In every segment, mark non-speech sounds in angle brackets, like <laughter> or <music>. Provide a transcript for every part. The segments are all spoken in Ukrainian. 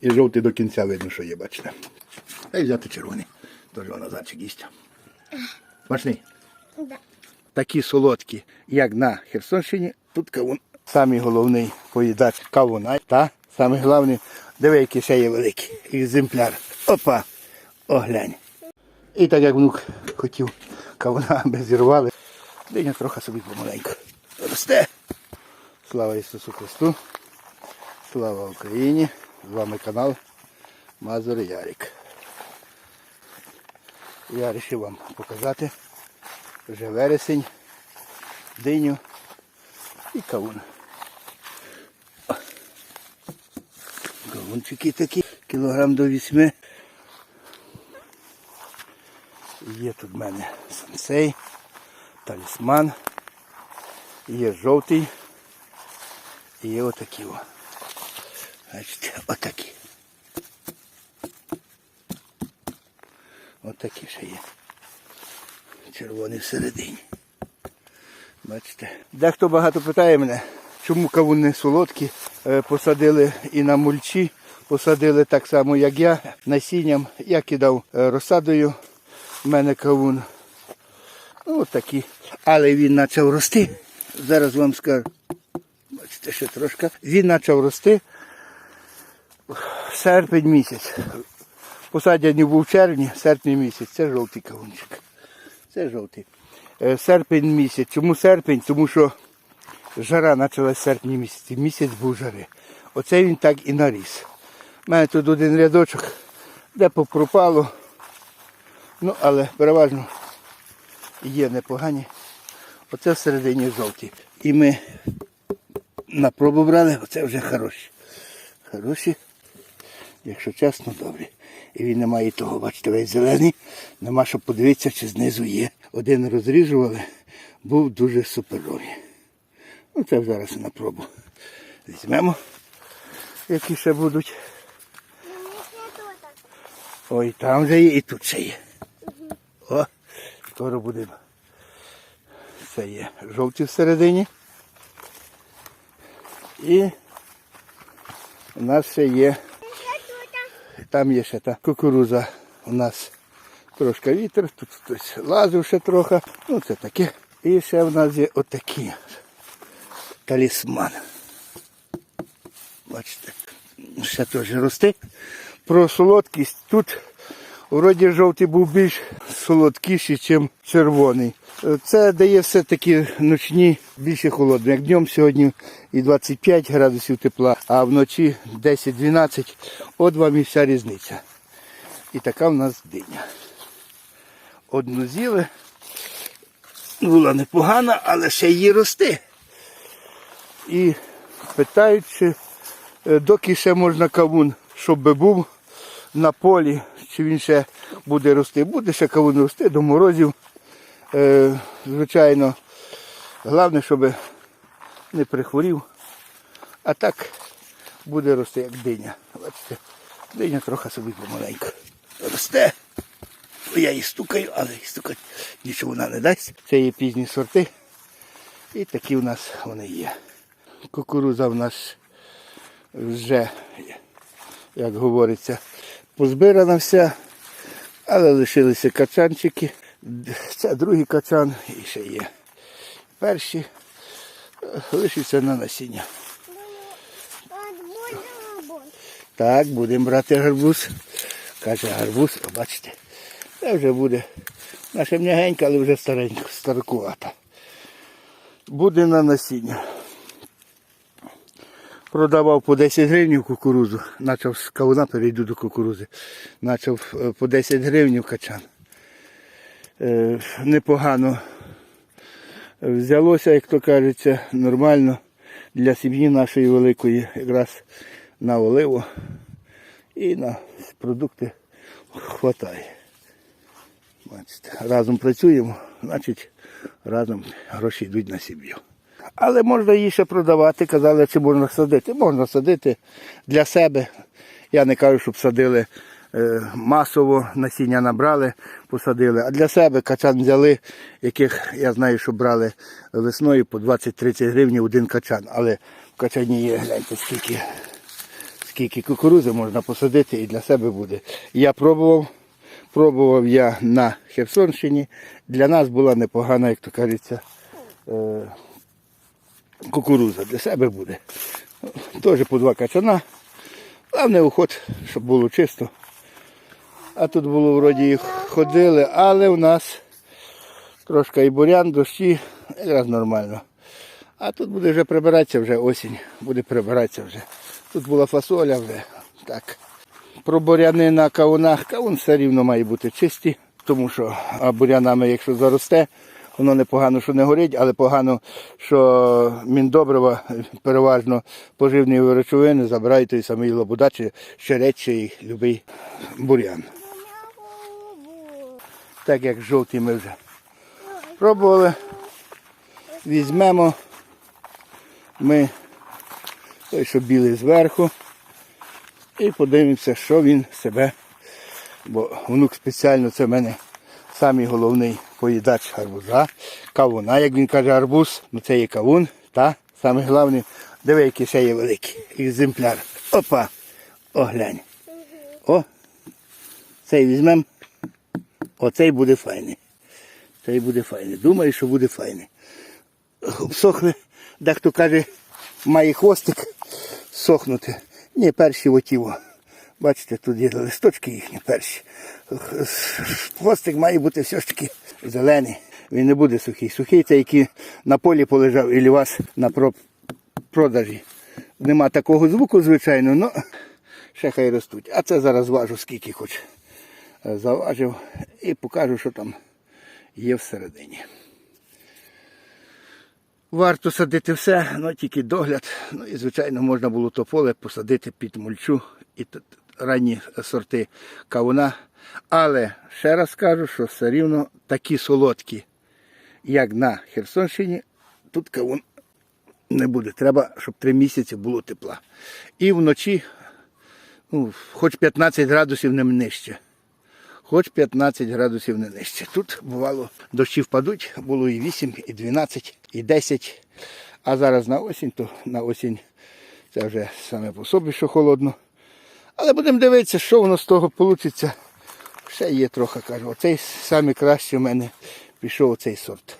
І жовтий до кінця видно, що є, бачите. Та й взяти червоний. Тож вона зайчик їсть. Смачний. Да. Такі солодкі, як на Херсонщині, тут кавун. Самий головний поїдач кавуна. Та самий головний, диви, який ще є великий екземпляр. Опа! Оглянь. І так як внук хотів кавуна, <laughs> ми зірвали. Диня трохи собі помаленьку. Росте. Слава Ісусу Христу. Слава Україні! З вами канал Мазур Ярик. Я вирішив вам показати вже вересень, диню і кавун. Кавунчики такі, кілограм до вісьми. Є тут в мене сенсей, талісман, є жовтий і є отакі. Бачите, отакі. Отакі ще є. Червоний всередині. Бачите. Дехто багато питає мене, чому кавуни солодкі. Е, Посадили і на мульчі, посадили так само, як я, насінням. Я кидав е, розсадою. в мене кавун. Ну, от такі. Але він почав рости. Зараз вам скажу. Бачите, ще трошки. Він почав рости серпень місяць. Посадяні був в червні, серпні місяць. Це жовтий кавунчик. Це жовтий. Е, Серпень місяць. Чому серпень? Тому що жара почалась в серпні місяці. Місяць був жари. Оце він так і наріс. У мене тут один рядочок, де попропало. Ну, але переважно є непогані. Оце всередині жовті. І ми на пробу брали, оце вже хороші. Хороші, якщо чесно, добрі. І він не має того, бачите, весь зелений. Нема що подивитися, чи знизу є. Один розріжували, був дуже суперовий. Ну, це зараз на пробу. Візьмемо, які ще будуть. Ой, там вже є і тут ще є. О, скоро будемо. Це є жовті всередині. І у нас ще є. Там є ще та кукуруза. У нас трошки вітер, тут хтось лазив ще трохи. Ну це таке. І ще в нас є отакі. Талісман. Бачите, ще теж росте. Про солодкість тут вроді жовтий був більш солодкіший, ніж червоний. Це дає все-таки ночні більше холодно. Як днем сьогодні і 25 градусів тепла, а вночі 10-12, от вам і вся різниця. І така в нас диня. Одну з'їли. Була непогана, але ще її рости. І питають, чи е, доки ще можна кавун, щоб був на полі, чи він ще буде рости. Буде ще кавун рости до морозів. Е, звичайно, головне, щоб не прихворів. А так буде рости, як диня. Бачите, диня трохи собі помаленьку росте. Я її стукаю, але їй стукати нічого вона не дасть. Це є пізні сорти. І такі у нас вони є. Кукуруза в нас вже, як говориться, позбирана вся, але лишилися качанчики. Це другий качан і ще є. Перші е, лишиться на насіння. Так, будемо брати гарбуз. Каже гарбуз, о, бачите, це вже буде. Наша м'ягенька, але вже старенька, старкувата. Буде на насіння. Продавав по 10 гривень кукурузу. Почав з кавуна, перейду до кукурузи. Почав е, по 10 гривень качан. Е, непогано взялося, як то кажеться, нормально для сім'ї нашої великої, якраз на оливу і на продукти вистачає. Разом працюємо, значить разом гроші йдуть на сім'ю. Але можна її ще продавати, казали, чи можна садити. Можна садити для себе. Я не кажу, щоб садили е, масово, насіння набрали, посадили. А для себе качан взяли, яких я знаю, що брали весною по 20-30 гривень один качан. Але в качані є, гляньте, скільки скільки кукурузи можна посадити і для себе буде. Я пробував, пробував я на Херсонщині. Для нас була непогана, як то кажеться, е, кукуруза. Для себе буде. Теж по два качана. Головне уход, щоб було чисто. А тут було вроді і ходили, але у нас трошки і бурян, дощі, якраз нормально. А тут буде вже прибиратися вже осінь, буде прибиратися вже. Тут була фасоля вже. Так. Про буряни на кавунах, кавун все рівно має бути чисті, тому що бурянами, якщо заросте, воно непогано, що не горить, але погано, що міндобрива, переважно поживні речовини забирають той самий лобода, чи щеречий, любий бурян. Так як жовтий ми вже пробували. Візьмемо ми той, що білий зверху, і подивимося, що він себе. Бо внук спеціально це в мене самий головний поїдач гарбуза, кавуна, як він каже, арбуз, ну це є кавун, та саме головне, диви, який ще є великий екземпляр. Опа! Оглянь. О, цей візьмемо. Оцей буде файний. Цей буде файний. Думаю, що буде файний. Обсохли, дехто каже, має хвостик сохнути. Ні, перші отіво. Бачите, тут є листочки їхні перші. Хвостик має бути все ж таки зелений. Він не буде сухий. Сухий це який на полі полежав і у вас на про- продажі. Нема такого звуку, звичайно, але ще хай ростуть. А це зараз важу скільки хоч е, заважив і покажу, що там є всередині. Варто садити все, але тільки догляд. Ну і, звичайно, можна було то поле посадити під мульчу і ранні сорти кавуна. Але ще раз кажу, що все рівно такі солодкі, як на Херсонщині, тут кавун не буде. Треба, щоб три місяці було тепла. І вночі, ну, хоч 15 градусів не нижче. Хоч 15 градусів не нижче. Тут бувало дощі впадуть, було і 8, і 12, і 10. А зараз на осінь, то на осінь це вже саме по собі, що холодно. Але будемо дивитися, що воно з того вийде. Ще є трохи, кажу. Оцей саме краще в мене пішов оцей сорт.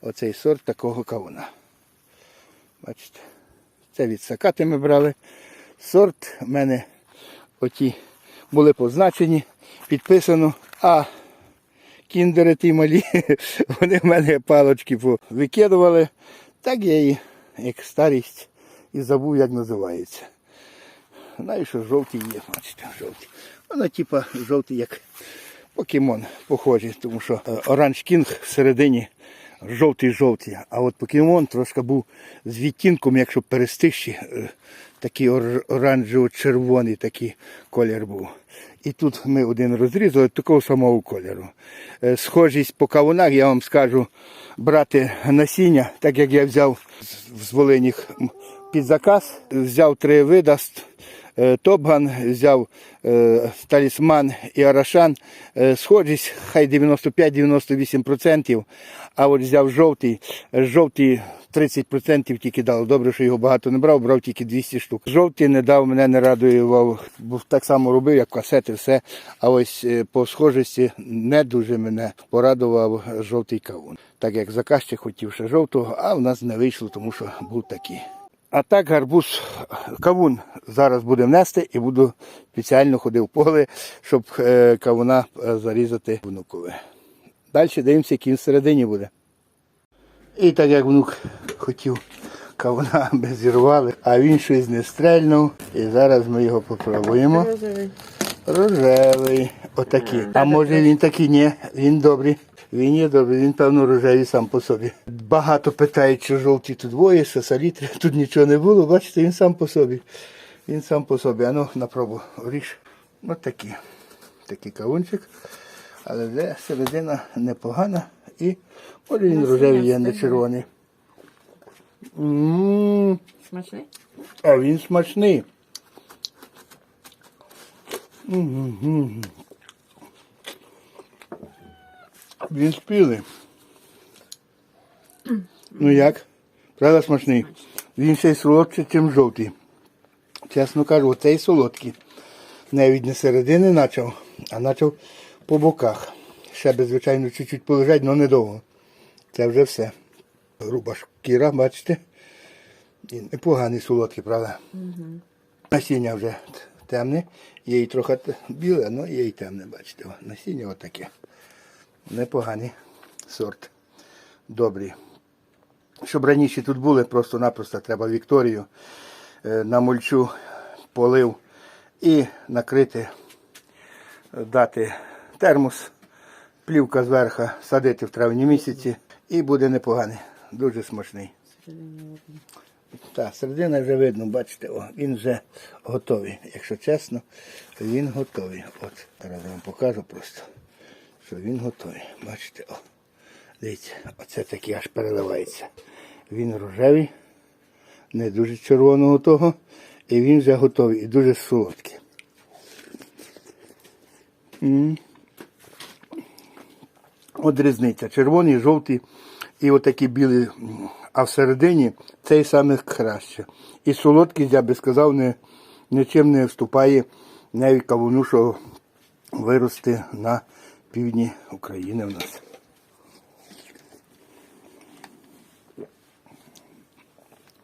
Оцей сорт такого кавуна. Бачите, це від сакати ми брали. Сорт в мене оті були позначені, підписано, а кіндери ті малі, <laughs> вони в мене палочки викидували. Так я її, як старість, і забув, як називається. Знаю, що жовті є, бачите, жовті. Воно типа жовтий, як покемон похожий, тому що е, оранж кінг всередині жовтий-жовтий. А от покемон трошки був з відтінком, якщо перестигші, е, такий оранжево-червоний такий колір був. І тут ми один розрізали такого самого кольору. Е, Схожість по кавунах, я вам скажу, брати насіння, так як я взяв з- Волиніх під заказ, взяв три вида. Е, Топган взяв е, талісман і Арашан. Е, схожість хай 95-98%, а от взяв жовтий, жовтий 30% тільки дав. Добре, що його багато не брав, брав тільки 200 штук. Жовтий не дав, мене не радував, бо так само робив, як касети, все. А ось по схожості не дуже мене порадував жовтий кавун. Так як заказчик хотів ще жовтого, а в нас не вийшло, тому що був такий. А так гарбуз кавун зараз буде внести і буду спеціально ходив в поле, щоб е, кавуна е, зарізати внукове. Далі дивимося, який він всередині буде. І так як внук хотів кавуна, <laughs> ми зірвали, а він щось не стрельнув. І зараз ми його попробуємо. Розовий. Рожевий. Отакий. А може він такий? Ні, він добрий. Він є добрий, він певно рожевий сам по собі. Багато питають, чи жовті тут двоє, сасалітри. <laughs> Тут нічого не було, бачите, він сам по собі. Він сам по собі. А ну, на пробу ріж. Ось такий. Такий кавунчик. Але вже середина непогана. І може він рожевий, є не червоний. Смачний? А він смачний. Він спілий. Ну як? Правда смачний? Він ще й солодший, ніж жовтий. чесно кажу, оцей солодкий. Навіть не середини почав, а почав по боках. Ще би, звичайно, чуть-чуть полежать, але недовго. Це вже все. Груба шкіра, бачите? І непоганий солодкий, правда? Насіння вже темне, є і трохи біле, але є і темне, бачите. Насіння отаке. Непоганий сорт. Добрий. Щоб раніше тут були, просто-напросто треба Вікторію е, на мульчу полив і накрити, е, дати термос, плівка зверху, садити в травні місяці і буде непоганий. Дуже смачний. Так, середина вже видно, бачите, о, він вже готовий. Якщо чесно, він готовий. От, зараз я вам покажу просто, що він готовий. Бачите, о. Дивіться, оце такий аж переливається. Він рожевий, не дуже червоного того, і він вже готовий і дуже солодкий. От різниця. Червоний, жовтий і отакі білі, а всередині цей саме краще. І солодкість, я би сказав, не, нічим не вступає навіть кавуну, що виросте на півдні України в нас.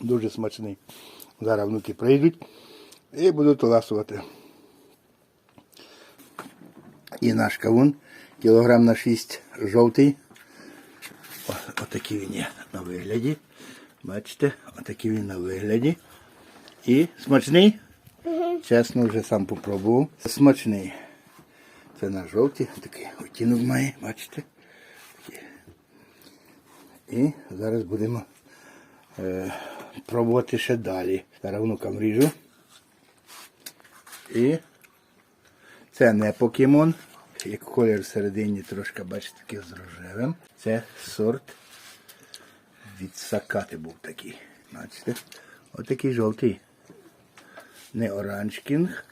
Дуже смачний. Зараз внуки прийдуть і будуть ласувати. І наш кавун кілограм на 6 жовтий. Отакий він є на вигляді. Бачите, отакий він на вигляді. І смачний? Чесно, вже сам попробував. Смачний. Це на жовтий, <laughs> такий оттінок має, бачите. І зараз будемо е, пробувати ще далі. Зараз внукам ріжу. І це не покемон. Як колір всередині трошки, бачите, такий з рожевим. Це сорт від сакати був такий. Бачите? Отакий жовтий. Не оранж кінг.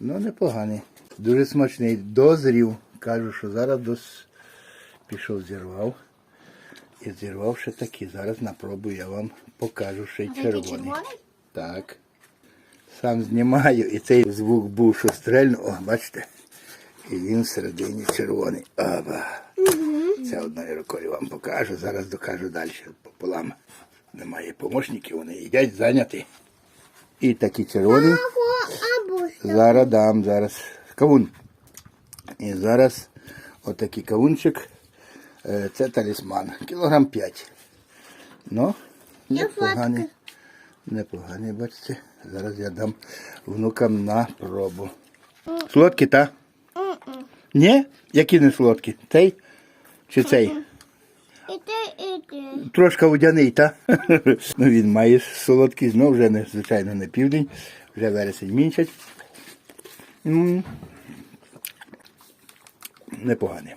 Ну, непоганий. Дуже смачний. Дозрів. Кажу, що зараз дос... пішов, зірвав. І зірвав ще такий. Зараз на пробу я вам покажу ще й червоний. Так. Сам знімаю, і цей звук був, що стрельнув. О, бачите? І він всередині червоний. Оба. Це одною рукою вам покажу. Зараз докажу далі пополам. Немає помощників, вони їдять зайняті. І такі червоні. Зараз дам, зараз кавун. І зараз отакий кавунчик. Е, Це талісман. Кілограм 5. Ну, непоганий. Непоганий, бачите. Зараз я дам внукам на пробу. Солодкі, та? Ні? Які не солодкі? Цей? Чи цей? Трошки водяний, та? <laughs> ну він має солодкий, знову вже не, звичайно, не південь, вже вересень мінчать. М. Непоганий.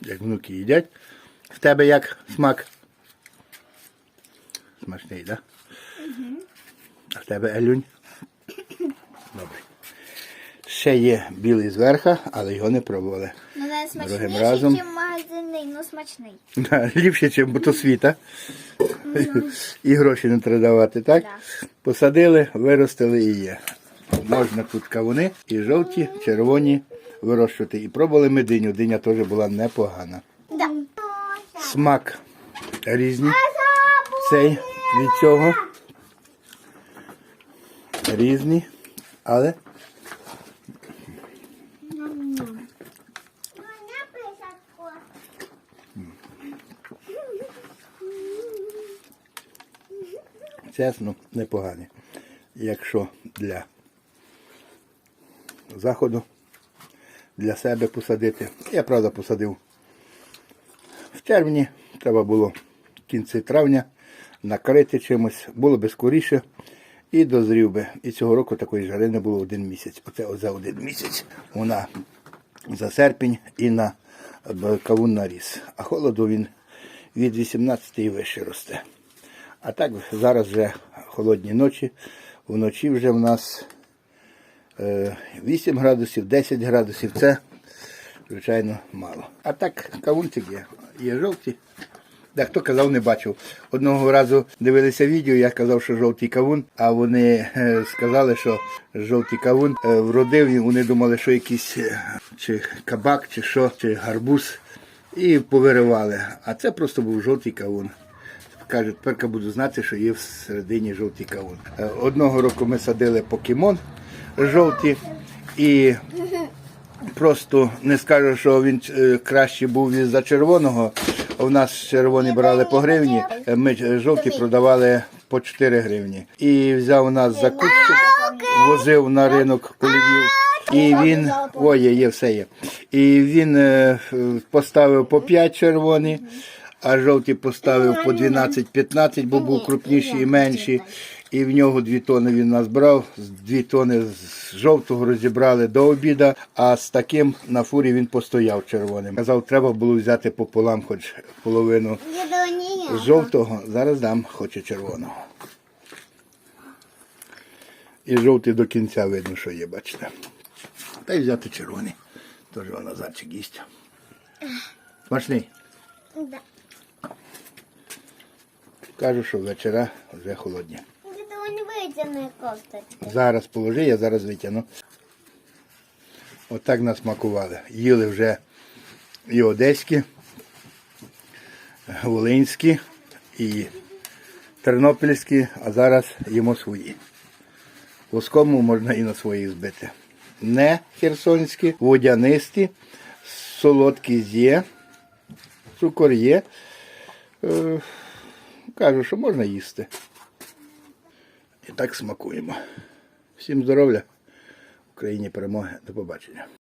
Як внуки їдять. В тебе як смак? Смачний, так? Да? А в тебе Елюнь? Добре. Ще є білий зверху, але його не пробували. Ну, не Другим разом. ніж магазинний, ну смачний. Ліпше, ніж мотосвіта. І гроші не треба давати, так? Да. Посадили, виростили і є. Можна тут кавуни і жовті, червоні вирощувати. І пробували ми диню. Диня теж була непогана. Да. Смак різний. Цей від цього. Різний. Але чесно, непогані. Якщо для заходу, для себе посадити. Я правда посадив в червні, треба було в кінці травня накрити чимось, було би скоріше і дозрів би. І цього року такої жари не було один місяць. Оце за один місяць вона за серпень і на кавун наріс. А холоду він від 18 і вище росте. А так зараз вже холодні ночі. Вночі вже в нас 8 градусів, 10 градусів. Це, звичайно, мало. А так кавунчик є. Є жовті, Дехто казав, не бачив. Одного разу дивилися відео, я казав, що жовтий кавун, а вони е, сказали, що жовтий кавун е, вродив, і вони думали, що якийсь е, чи кабак, чи що, чи гарбуз, і повиривали. А це просто був жовтий кавун. Каже, тепер буду знати, що є всередині жовтий кавун. Е, Одного року ми садили покемон жовті і просто не скажу, що він е, краще був за червоного. У нас червоні брали по гривні, е, ми е, жовті продавали по 4 гривні. І взяв у нас закупщик, возив на ринок полівів. І він, ой, є, все є. І він поставив по 5 червоні, а жовті поставив по 12-15, бо був крупніші і менші. І в нього дві тони він нас брав, дві тони з жовтого розібрали до обіда, а з таким на фурі він постояв червоним. Казав, треба було взяти пополам, хоч половину жовтого, зараз дам хоче червоного. І жовтий до кінця видно, що є, бачите. Та й взяти червоний. Тож вона зайчик їсть. Смачний. Да. Кажу, що вечора вже холодні. Это он вытянул. Зараз положи, я зараз витягну. Отак насмакували. Їли вже і одеські, волинські, і тернопільські, а зараз їмо свої. Воскому можна і на своїх збити. Не херсонські, водянисті, солодкі є, цукор є. Е, кажу, що можна їсти. Так смакуємо. Всім здоров'я, Україні перемоги, до побачення.